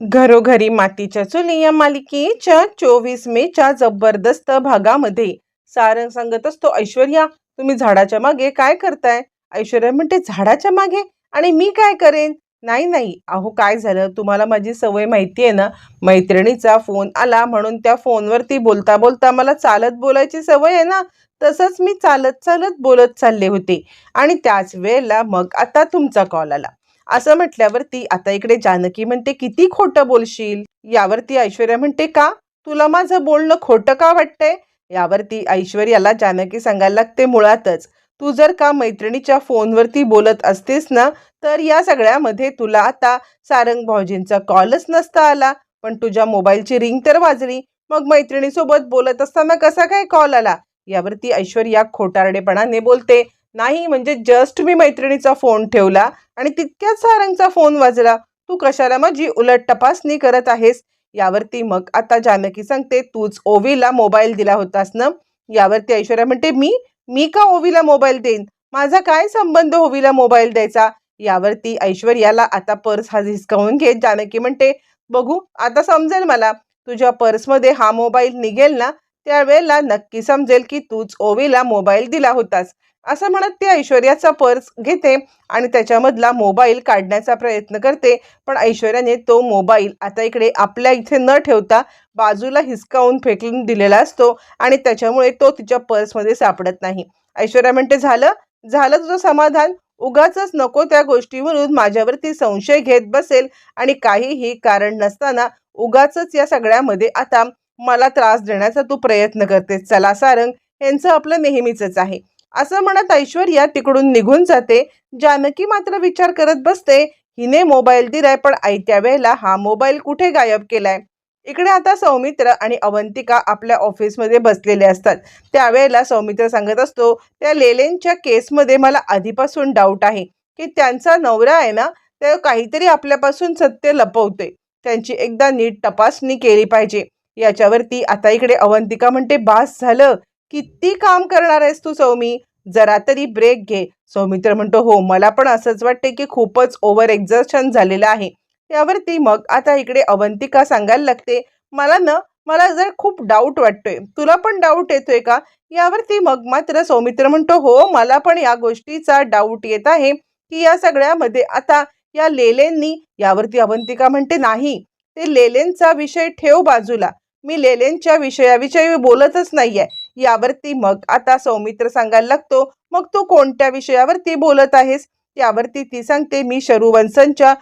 घरोघरी मातीच्या चुली या मालिकेच्या चोवीस मेच्या जबरदस्त भागामध्ये सारंग सांगत असतो ऐश्वर्या तुम्ही झाडाच्या मागे काय करताय? ऐश्वर्या म्हणते झाडाच्या मागे? आणि मी काय करेन? नाही नाही. अहो काय झालं? तुम्हाला माझी सवय माहिती आहे ना? मैत्रिणीचा फोन आला म्हणून त्या फोनवरती बोलता बोलता मला चालत बोलायची सवय आहे ना? तसंच मी चालत चालत बोलत चालले होते. आणि त्याच वेळेला मग आता तुमचा कॉल आला. असं म्हटल्यावरती आता इकडे जानकी म्हणते किती खोटं बोलशील? यावरती ऐश्वर्या म्हणते का? तुला माझं बोलणं खोटं का वाटतंय? यावरती ऐश्वर्याला जानकी सांगायला लागते मुळातच. तू जर का मैत्रिणीच्या फोनवरती बोलत असतेस ना तर या सगळ्यामध्ये तुला आता सारंग भाऊजींचा कॉलच नसता आला. पण तुझ्या मोबाईलची रिंग तर वाजली. मग मैत्रिणीसोबत बोलत असताना कसा काय कॉल आला? यावरती ऐश्वर्या खोटारडेपणाने बोलते नाही म्हणजे जस्ट मी मैत्रिणीचा फोन ठेवला. आणि तितक्याच सारंगचा फोन वाजला तू कशाला माझी उलट तपासणी करत आहेस? यावरती मग आता जानकी सांगते तूच ओवीला मोबाईल दिला होतास ना? यावरती ऐश्वर्या म्हणते मी? मी का ओवीला मोबाईल देईन? माझा काय संबंध ओवीला मोबाईल द्यायचा? यावरती ऐश्वर्याला आता पर्स हा हिसकावून घेत जानकी म्हणते बघू आता समजेल मला. तुझ्या पर्समध्ये हा मोबाईल निघेल ना? त्यावेळेला नक्की समजेल की तूच ओवीला मोबाईल दिला होतास. असं म्हणत ती ऐश्वर्याचा पर्स घेते आणि त्याच्यामधला मोबाईल काढण्याचा प्रयत्न करते. पण ऐश्वर्याने तो मोबाईल आता इकडे आपल्या इथे न ठेवता बाजूला हिसकावून फेकून दिलेला असतो आणि त्याच्यामुळे तो तिच्या पर्समध्ये सापडत नाही. ऐश्वर्या म्हणते झालं? झालं तुझं समाधान? उगाच नको त्या गोष्टीवरून माझ्यावरती संशय घेत बसेल आणि काहीही कारण नसताना उगाच या सगळ्यामध्ये आता मला त्रास देण्याचा तू प्रयत्न करतेस. चला सारंग यांचं आपलं नेहमीच आहे. असं म्हणत ऐश्वर्या तिकडून निघून जाते. जानकी मात्र विचार करत बसते हिने मोबाईल दिलाय पण आयत्या वेळेला हा मोबाईल कुठे गायब केलाय? इकडे आता सौमित्र आणि अवंतिका आपल्या ऑफिसमध्ये बसलेले असतात. त्यावेळेला सौमित्र सांगत असतो त्या लेलेंच्या केसमध्ये मला आधीपासून डाऊट आहे की त्यांचा नवरा आहे ना ते काहीतरी आपल्यापासून सत्य लपवते. त्यांची एकदा नीट तपासणी केली पाहिजे. याच्यावरती आता इकडे अवंतिका म्हणते बास झालं. किती काम करणार आहेस तू सौमी? जरा तरी ब्रेक घे. सौमित्र म्हणतो हो मला पण असंच वाटते की खूपच ओव्हर एक्झर्शन झालेलं आहे. यावरती मग आता इकडे अवंतिका सांगायला लागते मला ना मला जर खूप डाऊट वाटतोय तुला पण डाऊट येतोय का? यावरती मग मात्र सौमित्र म्हणतो हो मला पण या गोष्टीचा डाऊट येत आहे की या सगळ्यामध्ये आता या लेलेंनी यावरती अवंतिका म्हणते नाही ते लेलेंचा विषय ठेव बाजूला. मी लेलेंच्या विषयाविषयी बोलतच नाहीये. यावरती मग आता सौमित्र सांगायला लागतो मग तू कोणत्या विषयावरती बोलत आहेस? यावरती ती सांगते मी शरुवंशनच्या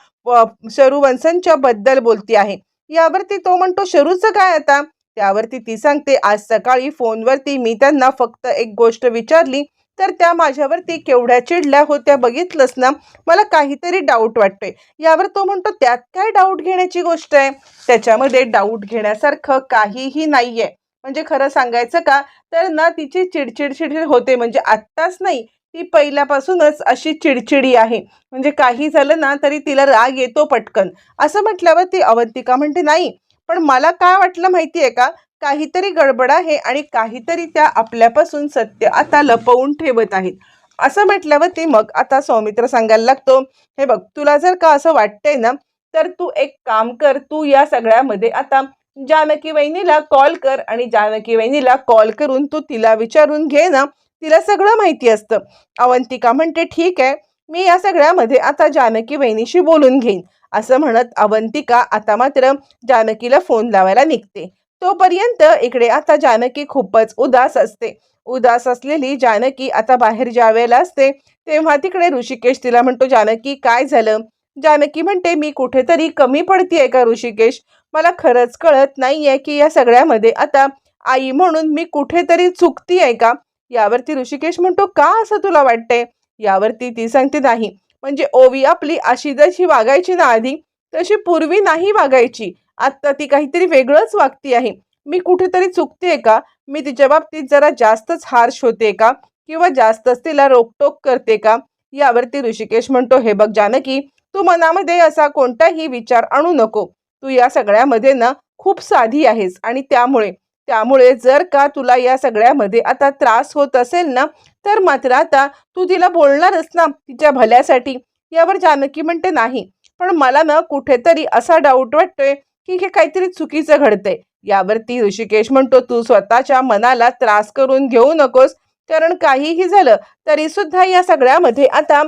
शरुवंशनच्या बद्दल बोलती आहे. यावरती तो म्हणतो शरूचं काय आता? त्यावरती ती सांगते आज सकाळी फोनवरती मी त्यांना फक्त एक गोष्ट विचारली तर त्या माझ्यावरती केवढ्या चिडल्या होत्या बघितलंच ना? मला काहीतरी डाऊट वाटतोय. यावर तो म्हणतो त्यात काय डाऊट घेण्याची गोष्ट आहे? त्याच्यामध्ये डाऊट घेण्यासारखं काहीही नाहीये. म्हणजे खरं सांगायचं का तर ना तिची चिडचिड चिडचिड होते. म्हणजे आत्ताच नाही ती पहिल्यापासूनच अशी चिडचिडी आहे. म्हणजे काही झालं ना तरी तिला राग येतो पटकन. असं म्हटल्यावर ती अवंतिका म्हणते नाही पण मला काय वाटलं माहिती आहे का काहीतरी गडबड आहे आणि काहीतरी त्या आपल्यापासून सत्य आता लपवून ठेवत आहेत. असं म्हटल्यावर ती मग आता सौमित्र सांगायला लागतो हे बघ तुला जर का असं वाटतंय ना तर तू एक काम कर तू या सगळ्यामध्ये आता जानकी वहिनीला कॉल कर आणि जानकी वहिनीला कॉल करून तू तिला विचारून घे ना. तिला सगळं माहिती असतं. अवंतिका म्हणते ठीक आहे. मी या सगळ्यामध्ये आता जानकी वहिनीशी बोलून घेईन. असं म्हणत अवंतिका आता मात्र जानकीला फोन लावायला निघते. तोपर्यंत इकडे आता जानकी खूपच उदास असते. उदास असलेली जानकी आता बाहेर ज्या वेळेला असते तेव्हा तिकडे ऋषिकेश तिला म्हणतो जानकी काय झालं? जानकी म्हणते मी कुठेतरी कमी पडतीये का ऋषिकेश? मला खरंच कळत नाहीये की या सगळ्यामध्ये आता आई म्हणून मी कुठेतरी चुकती आहे का? यावरती ऋषिकेश म्हणतो का असं तुला वाटतंय? यावरती ती सांगते नाही. म्हणजे ओवी आपली अशी जशी वागायची ना आधी तशी पूर्वी नाही वागायची. आत्ता ती काहीतरी वेगळंच वागती आहे. मी कुठेतरी चुकते का? मी तिच्या बाबतीत जरा जास्तच हार्श होते का? किंवा जास्तच तिला रोकटोक करते का? यावरती ऋषिकेश म्हणतो हे बघ जानकी तू मनामध्ये असा कोणताही विचार आणू नको. तू या सगळ्यामध्ये ना खूप साधी आहेस. आणि त्यामुळे त्यामुळे जर का तुला या सगळ्यामध्ये आता त्रास होत असेल ना तर मात्र आता तू तिला बोलणारच ना तिच्या भल्यासाठी. यावर जानकी म्हणते नाही पण मला ना कुठेतरी असा डाऊट वाटतोय की हे काहीतरी चुकीचं घडतंय. यावरती ऋषिकेश म्हणतो तू स्वतःच्या मनाला त्रास करून घेऊ नकोस. कारण काहीही झालं तरी सुद्धा या सगळ्यामध्ये आता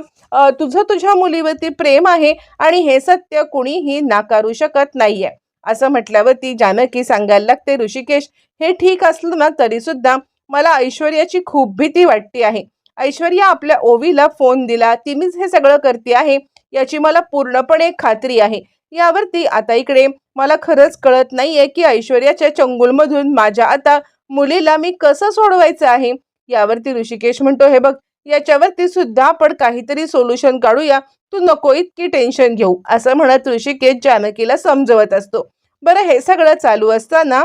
तुझं तुझ्या मुलीवरती प्रेम आहे आणि हे सत्य कुणीही नाकारू शकत नाहीये. असं म्हटल्यावरती जानकी सांगायला लागते ऋषिकेश हे ठीक असलं ना तरी सुद्धा मला ऐश्वर्याची खूप भीती वाटते आहे. ऐश्वर्या आपल्या ओवीला फोन दिला ती मीच हे सगळं करते आहे? याची मला पूर्णपणे खात्री आहे. यावरती आता इकडे मला खरंच कळत नाहीये की ऐश्वर्याच्या चंगुलमधून माझ्या आता मुलीला मी कसं सोडवायचं आहे? यावरती ऋषिकेश म्हणतो हे बघ याच्यावरती सुद्धा आपण काहीतरी सोल्युशन काढूया. तू नको इतकी टेन्शन घेऊ असं म्हणत ऋषिकेश जानकीला समजवत असतो. बरं हे सगळं चालू असताना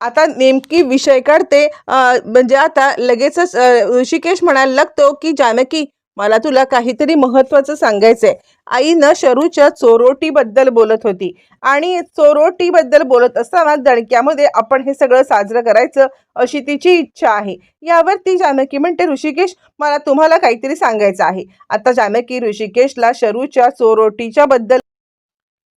आता नेमकी विषय काढते. म्हणजे आता लगेचच ऋषिकेश म्हणायला लागतो की जानकी मला तुला काहीतरी महत्वाचं सांगायचंय. आई न शरूच्या चोरोटीबद्दल बोलत होती. आणि चोरोटीबद्दल बोलत असताना दणक्यामध्ये आपण हे सगळं साजरं करायचं अशी तिची इच्छा आहे. यावर ती जानकी म्हणते ऋषिकेश मला तुम्हाला काहीतरी सांगायचं आहे. आता जानकी ऋषिकेशला शरूच्या चोरोटीच्या बद्दल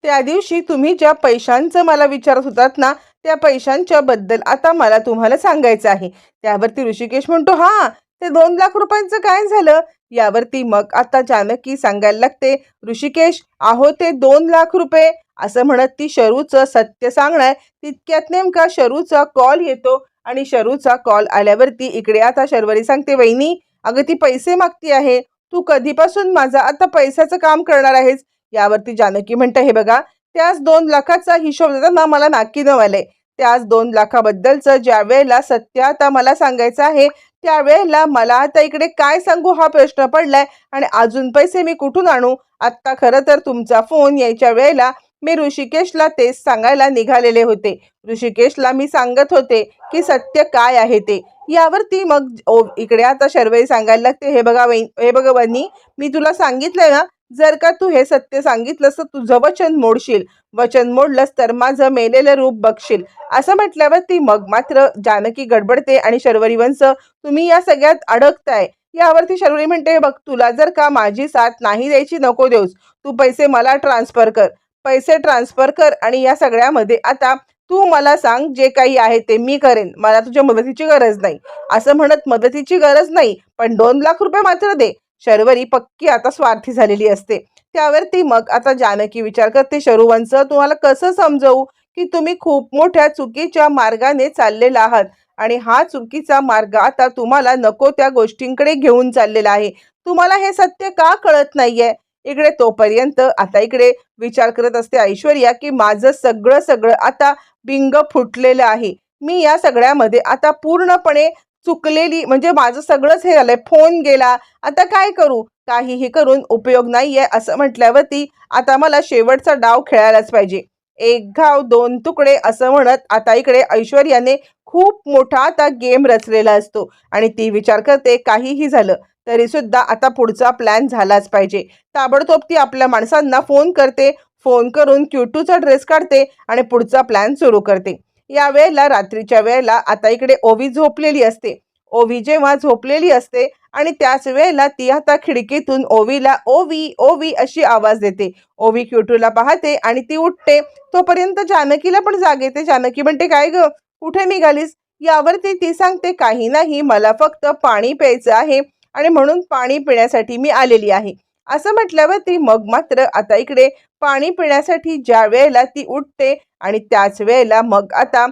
त्या दिवशी तुम्ही ज्या पैशांचं मला विचारत होतात ना त्या पैशांच्या बद्दल आता मला तुम्हाला सांगायचं आहे. त्यावरती ऋषिकेश म्हणतो हा ते दोन लाख रुपयांचं काय झालं? यावरती मग आता जानकी सांगायला लागते ऋषिकेश आहो ते दोन लाख रुपये. असं म्हणत ती शरूचं सत्य सांगणार. तितक्यात नेमका शरूचा कॉल येतो आणि शरूचा कॉल आल्यावरती इकडे आता शर्वरी सांगते वहिनी अगं ती पैसे मागती आहे. तू कधीपासून माझा आता पैशाचं काम करणार आहेस? यावरती जानकी म्हणते हे बघा त्याच दोन लाखाचा हिशोब देताना मला नाकी नवालय त्याच दोन लाखाबद्दलचं ज्या वेळेला सत्य आता मला सांगायचं आहे त्यावेळेला मला आता इकडे काय सांगू हा प्रश्न पडलाय आणि अजून पैसे मी कुठून आणू? आत्ता खरं तर तुमचा फोन यायच्या वेळेला मी ऋषिकेशला तेच सांगायला निघालेले होते. ऋषिकेशला मी सांगत होते की सत्य काय आहे ते. यावरती मग ओ इकडे आता शर्वरी सांगायला लागते हे बघा हे बघा वनी मी तुला सांगितलंय ना जर का तू हे सत्य सांगितलंस तर तुझं वचन मोडशील. वचन मोडलंस तर माझं मेलेलं रूप बघशील. असं म्हटल्यावर ती मग मात्र जानकी गडबडते आणि शर्वरी वंश तुम्ही या सगळ्यात अडकताय. यावरती शर्वरी म्हणते बघ तुला जर का माझी साथ नाही द्यायची नको देऊस. तू पैसे मला ट्रान्सफर कर. पैसे ट्रान्सफर कर आणि या सगळ्यामध्ये आता तू मला सांग जे काही आहे ते मी करेन. मला तुझ्या मदतीची गरज नाही. असं म्हणत मदतीची गरज नाही पण दोन लाख रुपये मात्र दे. शर्वरी पक्की आता स्वार्थी झालेली असते. त्यावरती मग आता जानकी विचार करते शरुवंश तुम्हाला कसं समजवू की तुम्ही खूप मोठ्या चुकीच्या मार्गाने चाललेला आहात आणि हा चुकीचा मार्ग आता तुम्हाला नको त्या गोष्टींकडे घेऊन चाललेला आहे. तुम्हाला हे सत्य का कळत नाहीये? इकडे तोपर्यंत आता इकडे विचार करत असते ऐश्वर्या की माझं सगळं सगळं आता बिंग फुटलेलं आहे. मी या सगळ्यामध्ये आता पूर्णपणे चुकलेली म्हणजे माझं सगळंच हे झालंय फोन गेला आता काय करू? काहीही करून उपयोग नाहीये असं म्हटल्यावरती आता मला शेवटचा डाव खेळायलाच पाहिजे. एक घाव दोन तुकडे असं म्हणत आता इकडे ऐश्वर्याने खूप मोठा आता गेम रचलेला असतो आणि ती विचार करते काहीही झालं तरी सुद्धा आता पुढचा प्लॅन झालाच पाहिजे. ताबडतोब ती आपल्या माणसांना फोन करते फोन करून क्यूटूचा ड्रेस काढते आणि पुढचा प्लॅन सुरू करते. या वेळेला रात्रीच्या वेळेला आता इकडे ओवी झोपलेली असते. ओवी जेव्हा झोपलेली असते आणि त्याच वेळेला ती आता खिडकीतून ओवीला ओवी ओवी अशी आवाज देते. ओवी क्युटूला पाहते आणि ती उठते. तोपर्यंत जानकीला पण जाग येते. जानकी म्हणते काय ग? कुठे निघालीस? यावरती ती सांगते काही नाही. मला फक्त पाणी प्यायचं आहे आणि म्हणून पाणी पिण्यासाठी मी आलेली आहे. असं म्हटल्यावरती मग मात्र आता इकडे पाणी पिण्यासाठी ज्या वेळेला ती उठते आणि त्याच वेळेला मग आता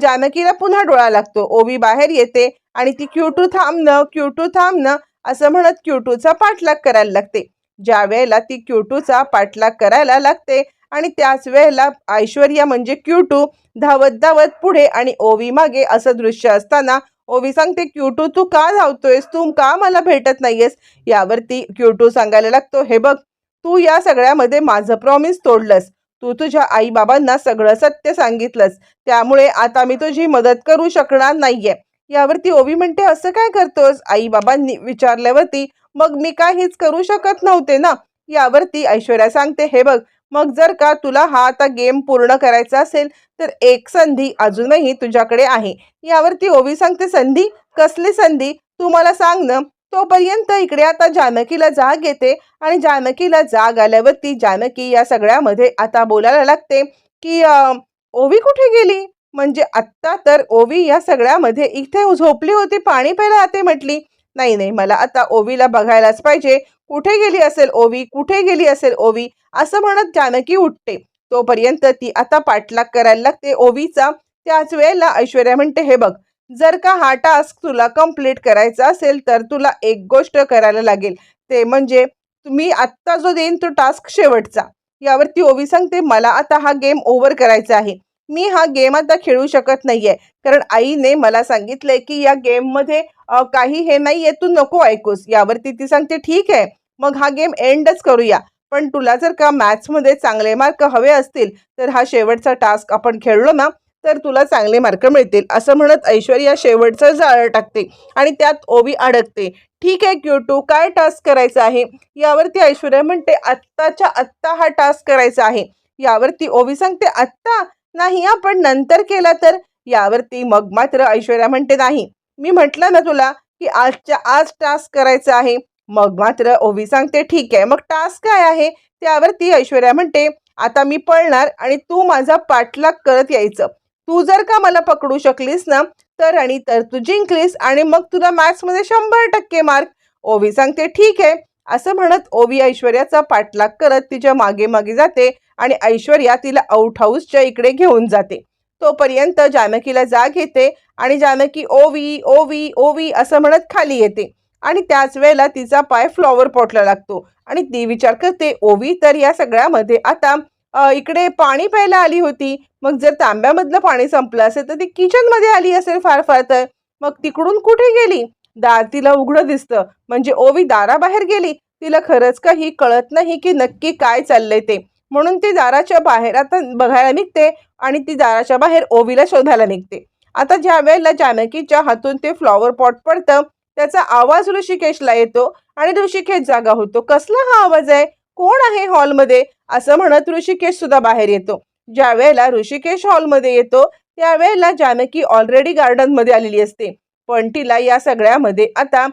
जानकीला पुन्हा डोळा लागतो. ओवी बाहेर येते आणि ती क्यूटू थांबणं क्यूटू थांबणं असं म्हणत क्यूटूचा पाठलाग करायला लागते. ज्या वेळेला ती क्यूटूचा पाठलाग करायला लागते आणि त्याच वेळेला ऐश्वर्या म्हणजे क्यूटू धावत धावत पुढे आणि ओवी मागे असं दृश्य असताना ओवी सांगते क्यूटू तू का धावतोयस? तू का मला भेटत नाहीयेस? यावरती क्यूटू सांगायला लागतो हे बघ तू या सगळ्यामध्ये माझं प्रॉमिस तोडलंस. तू तुझ्या आईबाबांना सगळं सत्य सांगितलंस. त्यामुळे आता मी तुझी मदत करू शकणार नाहीये. यावरती ओवी म्हणते असं काय करतोस? आईबाबांनी विचारल्यावरती मग मी काहीच करू शकत नव्हते ना? यावरती ऐश्वर्या सांगते हे बघ मग जर का तुला हा आता गेम पूर्ण करायचा असेल तर एक संधी अजूनही तुझ्याकडे आहे. यावरती ओवी सांगते संधी? कसली संधी? तू मला सांग ना. तोपर्यंत इकडे आता जानकीला जाग येते आणि जानकीला जाग आल्यावरती जानकी या सगळ्यामध्ये आता बोलायला लागते की ओवी कुठे गेली? म्हणजे आत्ता तर ओवी या सगळ्यामध्ये इथे झोपली होती पाणी प्यायला आते म्हटली. नाही नाही मला आता ओवीला बघायलाच पाहिजे. कुठे गेली असेल ओवी? कुठे गेली असेल ओवी? असं म्हणत जानकी उठते. तोपर्यंत ती आता पाठलाग करायला लागते ओवीचा. त्याच वेळेला ऐश्वर्या म्हणते हे बघ जर का हा टास्क तुला कंप्लीट करायचा असेल तर तुला एक गोष्ट करायला लागेल. ते म्हणजे तुम्ही आत्ता जो देईन तो टास्क शेवटचा. यावरती ओवी सांगते मला आता हा गेम ओव्हर करायचा आहे. मी हा गेम आता खेळू शकत नाहीये. कारण आईने मला सांगितलंय की या गेममध्ये काही हे नाहीये तू नको ऐकूस. यावरती ती सांगते ठीक आहे मग हा गेम एंडच करूया. पण तुला जर का मॅथ्समध्ये चांगले मार्क हवे असतील तर हा शेवटचा टास्क आपण खेळलो ना तर तुला चांगले मार्क मिळतील असं म्हणत ऐश्वर्या शेवटचं जाळं टाकते आणि त्यात ओवी अडकते. ठीक आहे क्यू टू काय टास्क करायचा आहे? यावरती ऐश्वर्या म्हणते आत्ताच्या आत्ता हा टास्क करायचा आहे. यावरती ओवी सांगते आत्ता? नाही आपण नंतर केला तर? यावरती मग मात्र ऐश्वर्या म्हणते नाही. मी म्हटलं ना तुला की आजच्या आज टास्क करायचा आहे. मग मात्र ओवी सांगते ठीक आहे मग टास्क काय आहे? त्यावरती ऐश्वर्या म्हणते आता मी पळणार आणि तू माझा पाठलाग करत यायचं. तू जर का मला पकडू शकलीस ना तर आणि तर तू जिंकलीस आणि मग तुला मॅथ्समध्ये शंभर टक्के मार्क. ओवी सांगते ठीक आहे. असं म्हणत ओवी ऐश्वर्याचा पाठलाग करत तिच्यामागे मागे जाते आणि ऐश्वर्या तिला आउट हाऊसच्या इकडे घेऊन जाते. तोपर्यंत जानकीला जाग येते आणि जानकी ओवी ओवी ओवी असं म्हणत खाली येते आणि त्याच वेळेला तिचा पाय फ्लॉवर पॉटला लागतो आणि ती विचार करते ओवी तर या सगळ्यामध्ये आता इकडे पाणी प्यायला आली होती. मग जर तांब्यामधलं पाणी संपलं असेल तर ती किचनमध्ये आली असेल फार फार तर. मग तिकडून कुठे गेली? दार तिला उघडं दिसतं. म्हणजे ओवी दाराबाहेर गेली. तिला खरंच काही कळत नाही की नक्की काय चाललंय ते. म्हणून ती दाराच्या बाहेर आता बघायला निघते आणि ती दाराच्या बाहेर ओवीला शोधायला निघते. आता ज्या वेळेला जानकीच्या हातून ते फ्लॉवर पॉट पडतं त्याचा आवाज ऋषिकेशला येतो आणि ऋषिकेश जागा होतो. कसला हा आवाज आहे? कोण आहे हॉलमध्ये असं म्हणत ऋषिकेश सुद्धा बाहेर येतो. ज्या वेळेला ऋषिकेश हॉलमध्ये येतो त्यावेळेला जानकी ऑलरेडी गार्डनमध्ये आलेली असते. पण तिला या सगळ्यामध्ये आता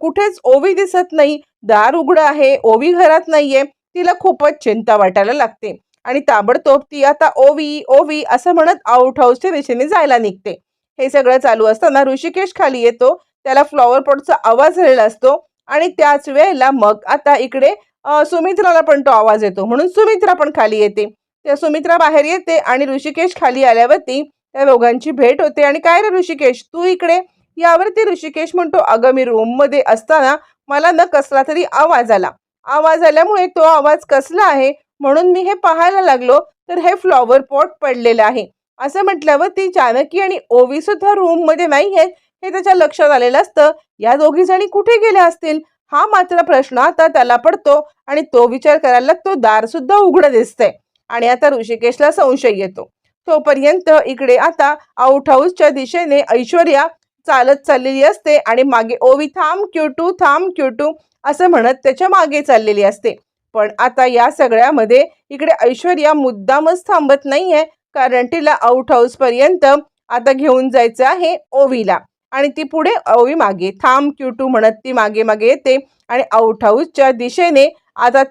कुठेच ओवी दिसत नाही. दार उघडं आहे ओवी घरात नाहीये. तिला खूपच चिंता वाटायला लागते. आणि ताबडतोब ती आता ओवी ओवी असं म्हणत आउट हाऊसच्या दिशेने जायला निघते. हे सगळं चालू असताना ऋषिकेश खाली येतो. त्याला फ्लॉवर पॉटचा आवाज झालेला असतो. आणि त्याच वेळेला मग आता इकडे सुमित्राला पण तो आवाज येतो. म्हणून सुमित्रा पण खाली येते. त्या सुमित्रा बाहेर येते आणि ऋषिकेश खाली आल्यावरती त्या दोघांची भेट होते. आणि काय रे ऋषिकेश? तू इकडे? यावरती ऋषिकेश म्हणतो अगं मी रूममध्ये असताना मला न कसला तरी आवाज आला. आवाज आल्यामुळे तो आवाज कसला आहे? म्हणून मी हे पाहायला लागलो तर हे फ्लॉवर पॉट पडलेलं आहे. असं म्हटल्यावर ती जानकी आणि ओवी सुद्धा रूममध्ये नाही आहेत हे त्याच्या लक्षात आलेलं असतं या दोघी जणी कुठे गेल्या असतील? हा मात्र प्रश्न आता त्याला पडतो आणि तो विचार करायला लागतो दार सुद्धा उघडं दिसतंय. आणि आता ऋषिकेशला संशय येतो. तोपर्यंत इकडे आता आउट हाऊसच्या दिशेने ऐश्वर्या चालत चाललेली असते आणि मागे ओवी थांब क्यूटू थांब क्यूटू असं म्हणत त्याच्यामागे चाललेली असते. पण आता या सगळ्यामध्ये इकडे ऐश्वर्या मुद्दामच थांबत नाहीये कारण तिला आउट हाऊस पर्यंत आता घेऊन जायचं आहे ओवीला. आणि ती पुढे ओवी मागे. थांब क्यूटू म्हणत ती मागे मागे येते आणि आउट हाऊसच्या दिशेने आता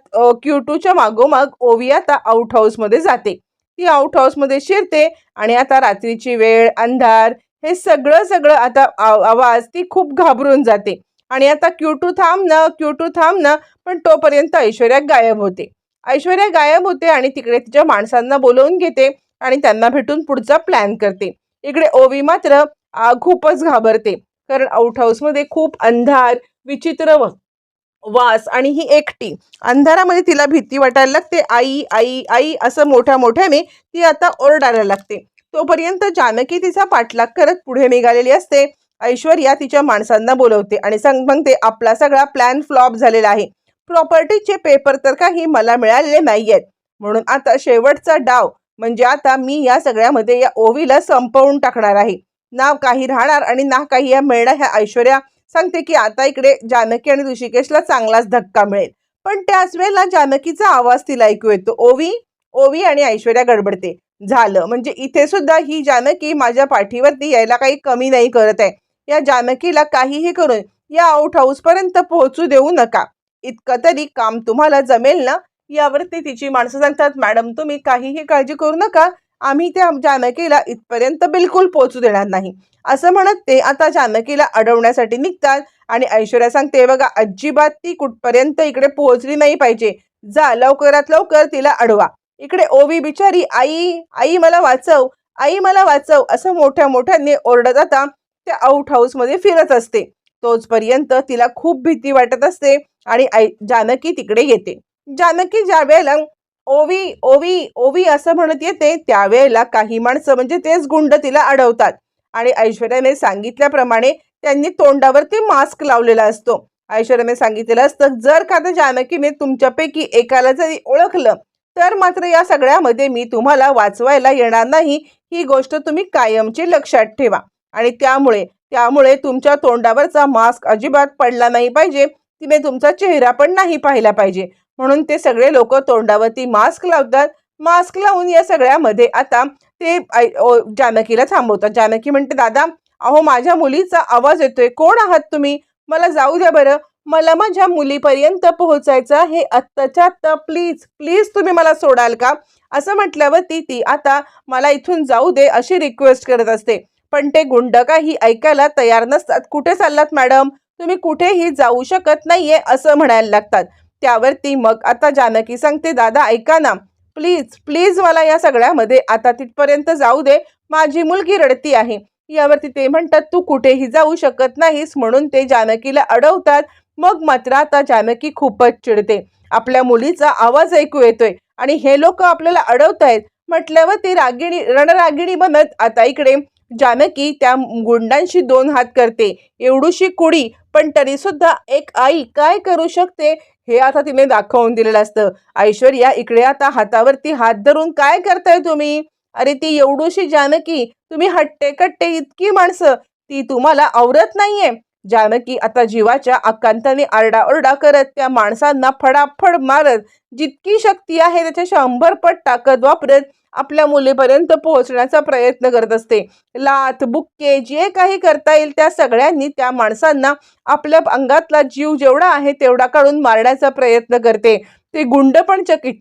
क्यू टूच्या मागोमाग ओवी आता आउट हाऊसमध्ये जाते. ती आउट हाऊसमध्ये शिरते आणि आता रात्रीची वेळ अंधार हे सगळं सगळं आता आवाज ती खूप घाबरून जाते. आणि आता क्यू टू थांब ना क्यू टू थांब ना पण तोपर्यंत ऐश्वर्या गायब होते. ऐश्वर्या गायब होते आणि तिकडे तिच्या माणसांना बोलवून घेते आणि त्यांना भेटून पुढचा प्लॅन करते. इकडे ओवी मात्र खूपच घाबरते. कारण आउट हाऊसमध्ये खूप अंधार विचित्र व- वास आणि ही एकटी. अंधारामध्ये तिला भीती वाटायला लागते. आई आई आई असं मोठ्या मोठ्याने ती आता ओरडायला लागते. तोपर्यंत जानकी तिचा पाठलाग करत पुढे निघालेली असते. ऐश्वर्या तिच्या माणसांना बोलवते आणि सांग सांगते आपला सगळा प्लॅन फ्लॉप झालेला आहे. प्रॉपर्टीचे पेपर तर काही मला मिळालेले नाही आहेत म्हणून आता शेवटचा डाव म्हणजे आता मी या सगळ्यामध्ये या ओवीला संपवून टाकणार आहे. ना काही राहणार आणि ना काही या मिळणार. ह्या ऐश्वर्या सांगते की आता इकडे जानकी आणि ऋषिकेशला चांगलाच धक्का मिळेल. पण त्याच वेळेला जानकीचा आवाज तिला ऐकू येतो. ओवी ओवी आणि ऐश्वर्या गडबडते. झालं. म्हणजे इथे सुद्धा ही जानकी माझ्या पाठीवरती यायला काही कमी नाही करत आहे. या जानकीला काहीही करून या आउट हाऊस पर्यंत पोहोचू देऊ नका. इतकं तरी काम तुम्हाला जमेल ना? यावरती तिची माणसं सांगतात मॅडम तुम्ही काहीही काळजी करू नका. आम्ही त्या जानकीला इथपर्यंत बिलकुल पोहोचू देणार नाही. असं म्हणत ते आता जानकीला अडवण्यासाठी निघतात आणि ऐश्वर्या सांगते बघा अजिबात ती कुठपर्यंत इकडे पोहोचली नाही पाहिजे. जा लवकरात लवकर तिला अडवा. इकडे ओवी बिचारी आई आई मला वाचव आई मला वाचव असं मोठ्या मोठ्याने ओरडत आता त्या आउट हाऊसमध्ये फिरत असते. तोचपर्यंत तिला खूप भीती वाटत असते आणि आई जानकी तिकडे येते. जानकी ज्या वेळेला ओवी ओवी ओवी असं म्हणत येते त्यावेळेला काही माणसं म्हणजे तेच गुंड तिला अडवतात. आणि ऐश्वर्याने सांगितल्याप्रमाणे त्यांनी तोंडावरती मास्क लावलेला असतो. ऐश्वर्याने सांगितलेलं असतं जर का तर जानकीने तुमच्यापैकी एकाला जरी ओळखलं तर मात्र या सगळ्यामध्ये मी तुम्हाला वाचवायला येणार नाही. ही गोष्ट तुम्ही कायमची लक्षात ठेवा. आणि त्यामुळे त्यामुळे तुमच्या तोंडावरचा मास्क अजिबात पडला नाही पाहिजे. तिने तुमचा चेहरा पण नाही पाहिला पाहिजे. म्हणून ते सगळे लोक तोंडावरती मास्क लावतात. मास्क लावून या सगळ्यामध्ये आता ते जानकीला थांबवतात. जानकी म्हणते दादा अहो माझ्या मुलीचा आवाज येतोय. कोण आहात तुम्ही? मला जाऊ द्या बरं. मला माझ्या मुलीपर्यंत पोहोचायचं हे आत्ताच्या आत्ता प्लीज प्लीज तुम्ही मला सोडाल का? असं म्हटल्यावरती ती आता मला इथून जाऊ दे अशी रिक्वेस्ट करत असते. पण ते गुंड काही ऐकायला तयार नसतात. कुठे चाललात मॅडम? तुम्ही कुठेही जाऊ शकत नाहीये असं म्हणायला लागतात. त्यावरती मग आता जानकी सांगते दादा ऐका ना. प्लीज प्लीज मला या सगळ्यामध्ये आता तिथपर्यंत जाऊ दे. माझी मुलगी रडती आहे. यावरती ते म्हणतात तू कुठेही जाऊ शकत नाहीस. म्हणून ते जानकीला अडवतात. मग मात्र आता जानकी खूपच चिडते. आपल्या मुलीचा आवाज ऐकू येतोय आणि हे लोक आपल्याला अडवतायत. म्हटल्यावर ती रागिणी रणरागिणी बनत आता इकडे. जानकी त्या गुंडांशी दोन हात करते. एवढूशी कुडी पण तरी सुद्धा एक आई काय करू शकते? हे आता तिने दाखवून दिलेलं असतं. ऐश्वर्या इकडे आता हातावरती हात धरून काय करताय तुम्ही? अरे ती एवढूशी जानकी तुम्ही हट्टे कट्टे इतकी माणसं. ती तुम्हाला आवरत नाहीये. जानकी आता जीवाच्या आकांताने आरडाओरडा करत त्या माणसांना फडाफड मारत जितकी शक्ती आहे त्याच्या शंभर पट ताकद वापरत आपल्या मुलीपर्यंत पोहोचण्याचा प्रयत्न करत असते. लाथ बुक्के जे काही करता येईल त्या सगळ्यांनी त्या माणसांना आपल्या अंगातला जीव जेवढा आहे तेवढा काढून मारण्याचा प्रयत्न करते. ते गुंड पण चकित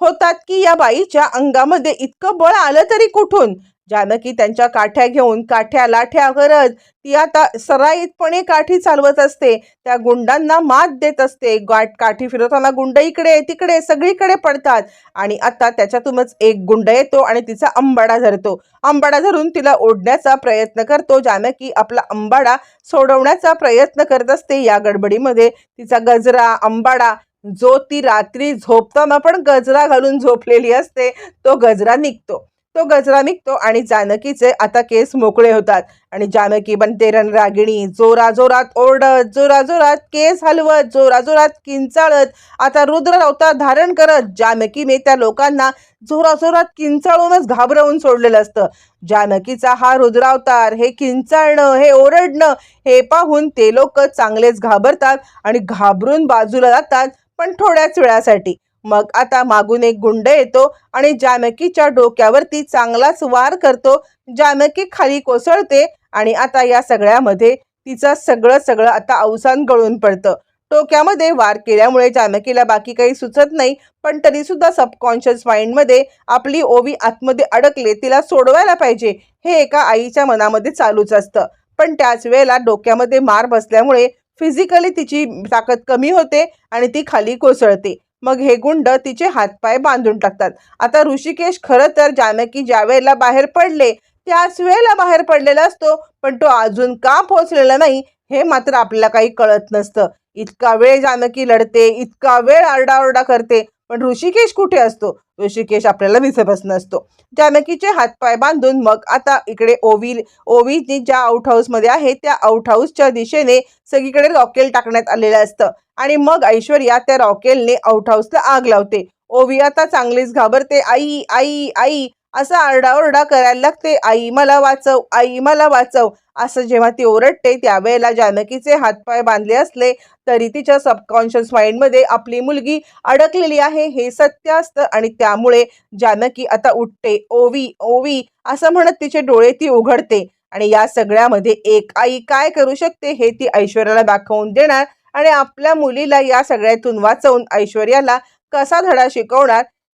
होतात की या बाईच्या अंगामध्ये इतकं बळ आलं तरी कुठून? जानकी त्यांच्या काठ्या घेऊन काठ्या लाठ्या करत ती आता सराईतपणे काठी चालवत असते. त्या गुंडांना मात देत असते. गाठ काठी फिरवताना गुंड इकडे तिकडे सगळीकडे पडतात. आणि आता त्याच्यातूनच एक गुंड येतो आणि तिचा अंबाडा धरतो. अंबाडा धरून तिला ओढण्याचा प्रयत्न करतो. जानकी आपला अंबाडा सोडवण्याचा प्रयत्न करत असते. या गडबडीमध्ये तिचा गजरा अंबाडा जो ती रात्री झोपताना पण गजरा घालून झोपलेली असते तो गजरा निघतो. तो गजरा निघतो आणि जानकीचे आता केस मोकळे होतात. आणि जानकी बनते रणरागिणी. जोरा जोरात ओरडत जोरा जोरात केस हलवत जोरा जोरात किंचाळत. आता रुद्र अवतार धारण करत. जानकीने त्या लोकांना जोरा जोरात किंचाळूनच घाबरवून सोडलेलं असतं. जानकीचा हा रुद्रावतार हे किंचाळणं हे ओरडणं हे पाहून ते लोक चांगलेच घाबरतात आणि घाबरून बाजूला जातात पण थोड्याच वेळासाठी. मग आता मागून एक गुंड येतो आणि जानकीच्या डोक्यावरती चांगलाच वार करतो. जानकी खाली कोसळते आणि आता या सगळ्यामध्ये तिचं सगळं सगळं आता अवसान गळून पडतं. डोक्यामध्ये वार केल्यामुळे जानकीला बाकी काही सुचत नाही पण तरी सुद्धा सबकॉन्शियस माइंडमध्ये आपली ओवी आतमध्ये अडकले तिला सोडवायला पाहिजे हे एका आईच्या मनामध्ये चालूच असतं. पण त्याच वेळेला डोक्यामध्ये मार बसल्यामुळे फिजिकली तिची ताकद कमी होते आणि ती खाली कोसळते. मग हे गुंड तिचे हातपाय बांधून टाकतात. आता ऋषिकेश खरं तर जानकी ज्या वेळेला बाहेर पडले त्याच वेळेला बाहेर पडलेला असतो पण तो अजून का पोहोचलेला नाही हे मात्र आपल्याला काही कळत नसतं. इतका वेळ जानकी लढते इतका वेळ आरडाओरडा करते पण ऋषिकेश कुठे असतो? ऋषिकेश आपल्याला दिसतच नसतो जानकीचे हातपाय बांधून मग आता इकडे ओवी ओवी ज्या आउट हाऊसमध्ये आहे त्या आउट हाऊसच्या दिशेने सगळीकडे रॉकेल टाकण्यात आलेलं असतं. आणि मग ऐश्वर्या त्या रॉकेलने आउट हाऊसला आग लावते. ओवी आता चांगलीच घाबरते. आई आई आई असा आरडाओरडा करायला लागते आई मला वाचव आई मला वाचव. असं जेव्हा ती ओरडते त्यावेळेला जानकीचे हातपाय बांधले असले तरी तिच्या सबकॉन्शियस माइंडमध्ये आपली मुलगी अडकलेली आहे हे सत्य असतं आणि त्यामुळे जानकी आता उठते ओवी ओवी असं म्हणत तिचे डोळे ती उघडते आणि या सगळ्यामध्ये एक आई काय करू शकते हे ती ऐश्वर्याला दाखवून देणार आणि आपल्या मुलीला या सगळ्यातून वाचवून ऐश्वर्याला कसा धडा शिकवणार